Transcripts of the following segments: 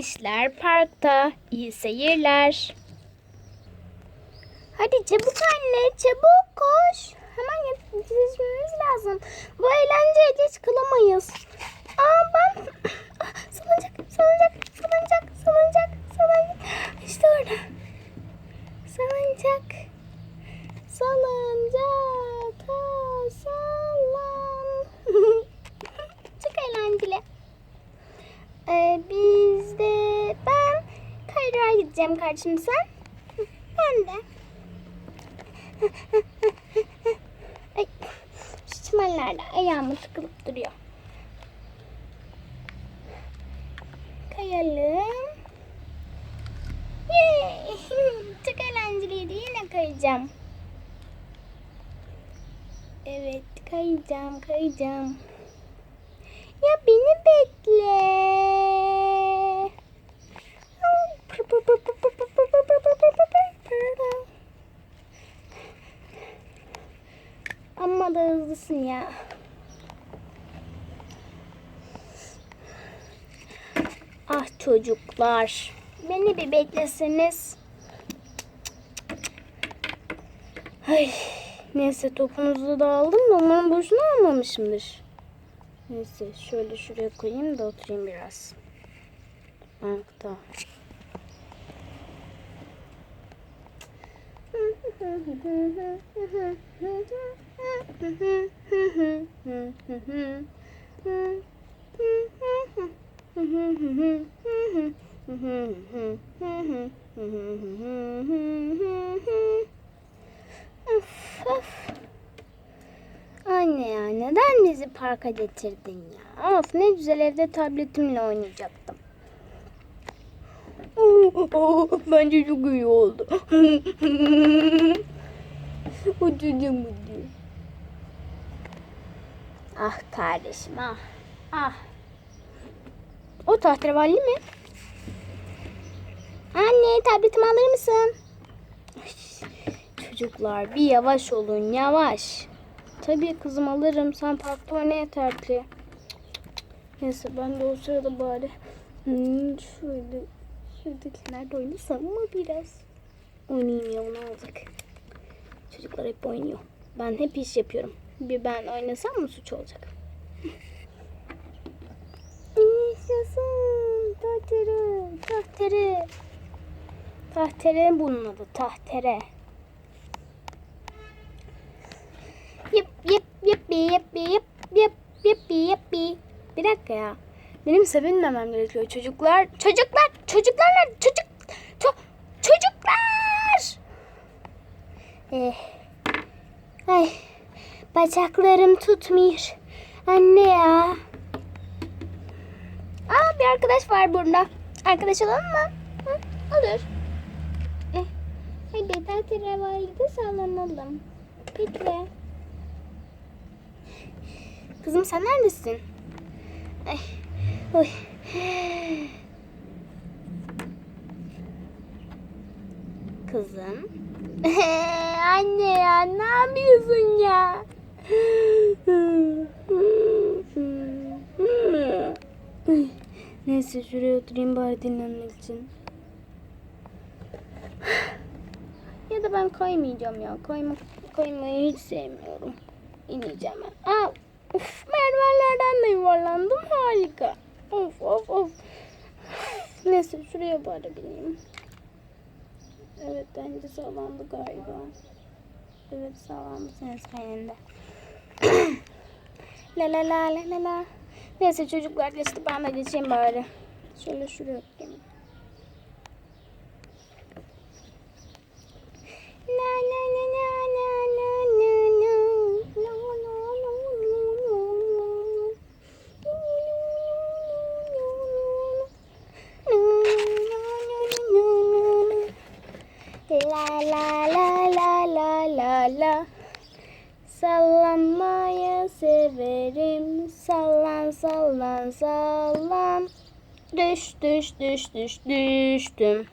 Yemişler parkta. İyi seyirler. Hadi çabuk anne çabuk koş. Hemen yetişmemiz lazım. Bu eğlenceye geç kalamayız. Aa ben Ah, salıncak salıncak salıncak salıncak salıncak. İşte orada. Salıncak. Salıncak. Ha, sallan. Çok eğlenceli. Ee, biz de ben Gideceğim kardeşim sen. Ben de. Ay, şu çimenlerde ayağımı tıkılıp duruyor. Kayalım. Yay! Çok eğlenceliydi. Yine kayacağım. Evet, kayacağım, kayacağım. Ya beni bekle. Amma da hızlısın ya. Ah çocuklar. Beni bir bekleseniz. Ay, neyse topunuzu da aldım da umarım boşuna almamışımdır. Neyse şöyle şuraya koyayım da oturayım biraz. Bankta. Of of. Anne ya neden bizi parka getirdin ya? Of ne güzel evde tabletimle oynayacaktım. Bence çok iyi oldu. Uçacağım diyor. Ah kardeşim ah. Ah. O tahterevalli mi? Anne tabletimi alır mısın? Çocuklar bir yavaş olun yavaş. Tabii kızım alırım. Sen parkta oyna yeter ki. Neyse ben de o sırada bari hmm, şöyle şuradakilerde oynasam mı biraz? Oynayayım ya ne olacak? Çocuklar hep oynuyor. Ben hep iş yapıyorum. Bir ben oynasam mı suç olacak? Yaşasın. Tahtere. Tahtere. Tahtere bunun adı. Tahtere. Yip yip yippi yippi yip yip yippi yippi. Bir dakika ya. Benim sevinmemem gerekiyor çocuklar. Çocuklar, çocuklar? Çocuk, ço- çocuklar. Eh. Ay, bacaklarım tutmuyor. Anne ya. Aa bir arkadaş var burada. Arkadaş olalım mı? Hı? Olur. Eh. Hadi tatil valide sallanalım. Bekle. Kızım sen neredesin? Ay. Oy. Kızım. Anne ya ne yapıyorsun ya? Neyse şuraya oturayım bari dinlenmek için. Ya da ben kaymayacağım ya. Kaymak, kaymayı hiç sevmiyorum. İneceğim ben. Aa, uf, merdivenlerden de yuvarlandım. Harika. Of of of. Neyse şuraya bari bineyim. Evet bence sağlandı galiba. Evet sağlandı senin sayende. la la la la la la. Neyse çocuklar geçti ben de geçeyim bari. Şöyle şuraya. La la la la la la la la. La la la la la. La la la la la la la Sallanmayı severim. Sallan sallan sallan. Düş düş düş düş düştüm.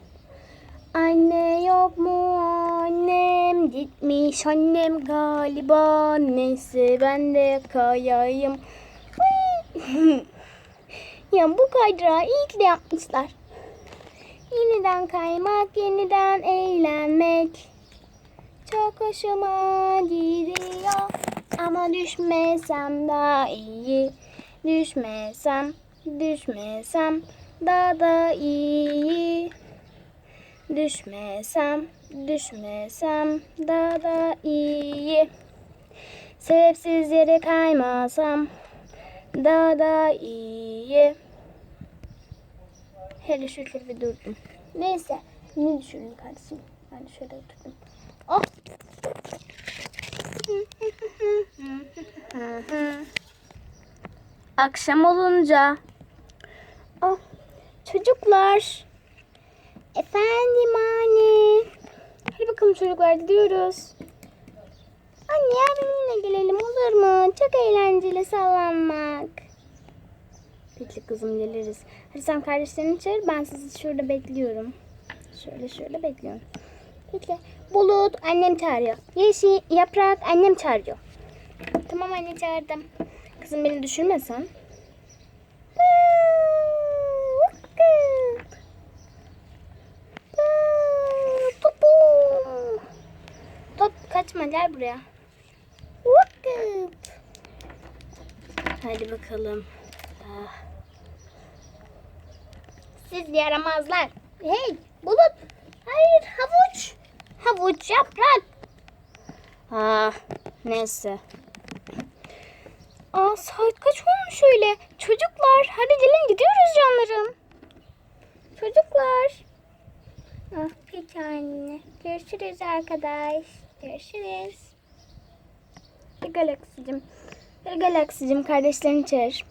Anne yok mu? Annem gitmiş. Annem galiba neyse ben de kayayım. Ya bu kaydırağı iyi ki de yapmışlar. Yeniden kaymak, yeniden eğlenmek. Çok hoşuma gidiyor. Ama düşmesem daha iyi. Düşmesem, düşmesem daha da iyi. Düşmesem, düşmesem daha da iyi. Sebepsiz yere kaymasam daha da iyi. Hele şükür bir durdum. Neyse. Ne düşürdün kardeşim? Ben şöyle oturdum. Oh. Akşam olunca. Oh. Çocuklar. Efendim anne. Hadi bakalım çocuklar gidiyoruz. Anne yarın yine gelelim olur mu? Çok eğlenceli sallanmak. Peki kızım geliriz. Hadi sen kardeşlerini çağır ben sizi şurada bekliyorum. Şöyle şöyle bekliyorum. Peki. Bulut annem çağırıyor. Yeşil yaprak annem çağırıyor. Tamam anne çağırdım. Kızım beni düşürmesen. Top kaçma gel buraya. Hadi bakalım. Ah. Siz yaramazlar. Hey bulut. Hayır havuç. Havuç yaprak. Ah neyse. Aa saat kaç olmuş öyle? Çocuklar hadi gelin gidiyoruz canlarım. Çocuklar. Ah peki anne. Görüşürüz arkadaş. Görüşürüz. Hadi Galaksicim. Hadi Galaksicim kardeşlerini çağır.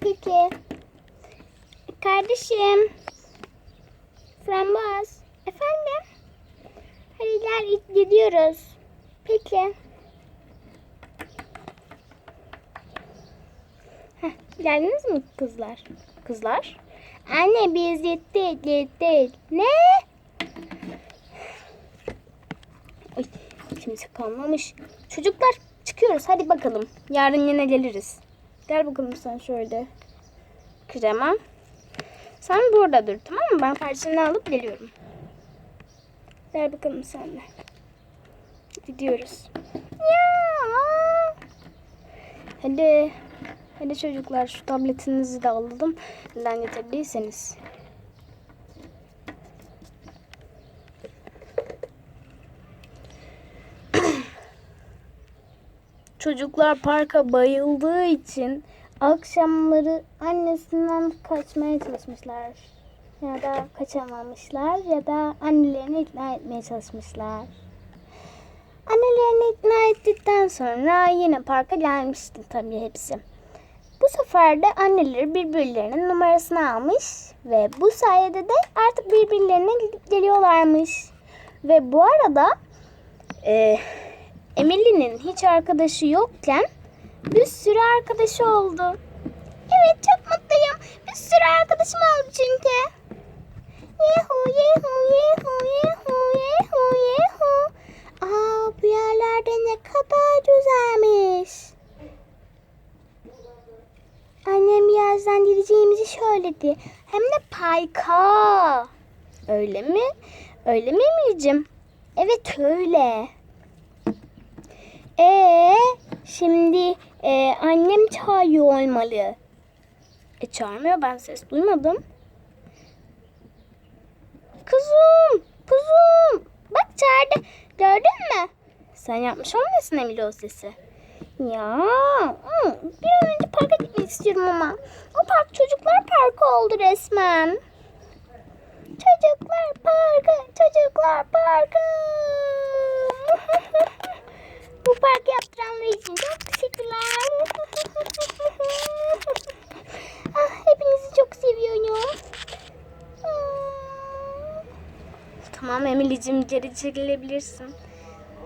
Peki. Kardeşim. Frambaz. Efendim? Hadi gel gidiyoruz. Peki. Heh, geldiniz mi kızlar? Kızlar? Anne biz gittik gittik. Ne? Ay, kimse kalmamış. Çocuklar çıkıyoruz hadi bakalım. Yarın yine geliriz. Gel bakalım sen şöyle. Krema. Sen burada dur tamam mı? Ben karşını alıp geliyorum. Gel bakalım sen de. Gidiyoruz. Ya. Hadi. Hadi çocuklar şu tabletinizi de alalım. Neden getirdiyseniz. Çocuklar parka bayıldığı için akşamları annesinden kaçmaya çalışmışlar. Ya da kaçamamışlar ya da annelerini ikna etmeye çalışmışlar. Annelerini ikna ettikten sonra yine parka gelmişti tabii hepsi. Bu sefer de anneleri birbirlerinin numarasını almış ve bu sayede de artık birbirlerine geliyorlarmış. Ve bu arada e, Emily'nin hiç arkadaşı yokken bir sürü arkadaşı oldu. Evet çok mutluyum. Bir sürü arkadaşım oldu çünkü. Yehu yehu yehu yehu yehu yehu. Aa bu yerlerde ne kadar güzelmiş. Annem birazdan gideceğimizi söyledi. Hem de parka. Öyle mi? Öyle mi Emily'cim? Evet öyle. Ee, şimdi e, annem çağırıyor olmalı. E çağırmıyor ben ses duymadım. Kızım, kızım. Bak çağırdı. Gördün mü? Sen yapmış olmasın Emily o sesi? Ya, bir an önce parka gitmek istiyorum ama. O park çocuklar parkı oldu resmen. Çocuklar parkı, çocuklar parkı. Bu park yaptıranlar için çok teşekkürler. ah, hepinizi çok seviyorum. Hmm. Tamam Emily'cim geri çekilebilirsin.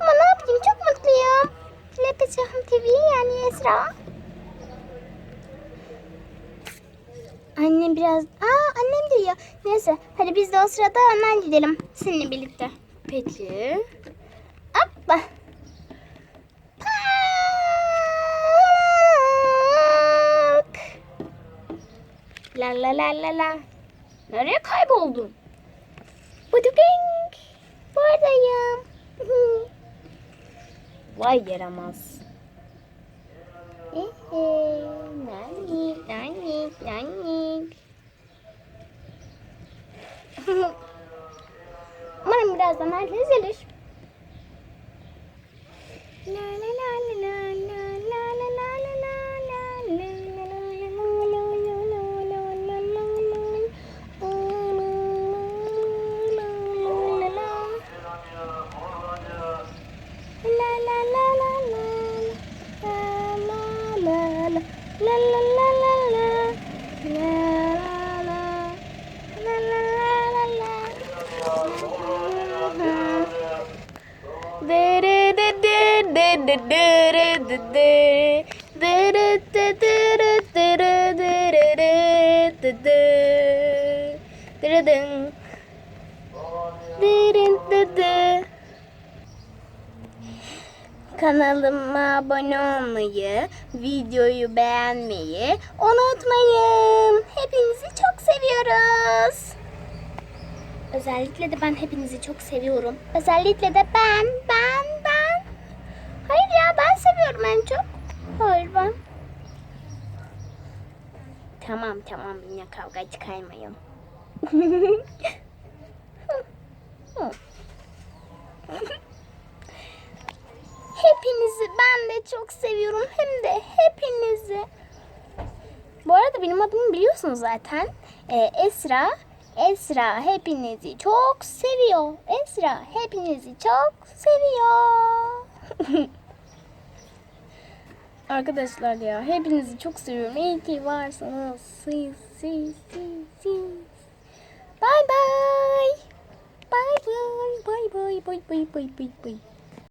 Ama ne yapayım çok mutluyum. Ne yapacağım TV yani Esra. Annem biraz... Aa annem geliyor. Neyse hadi biz de o sırada hemen gidelim. Seninle birlikte. Peki. Hoppa. Park. La la la la la. Nereye kayboldun? Budugang. Buradayım. Vay yaramaz. Nanik, nanik, nanik. Umarım birazdan herkes gelir. Kanalıma abone olmayı, videoyu beğenmeyi unutmayın. Hepinizi çok seviyoruz. Özellikle de ben hepinizi çok seviyorum. Özellikle de ben, ben. Hayır ya ben seviyorum en çok. Hayır ben. Tamam tamam yine kavga çıkarmayın. Hepinizi ben de çok seviyorum. Hem de hepinizi. Bu arada benim adımı biliyorsunuz zaten. Ee, Esra. Esra hepinizi çok seviyor. Esra hepinizi çok seviyor. Arkadaşlar ya hepinizi çok seviyorum. İyi ki varsınız. Siz, siz, siz, siz. Bye bye. Bye bye. Bye bye. Bye bye. Bye bye.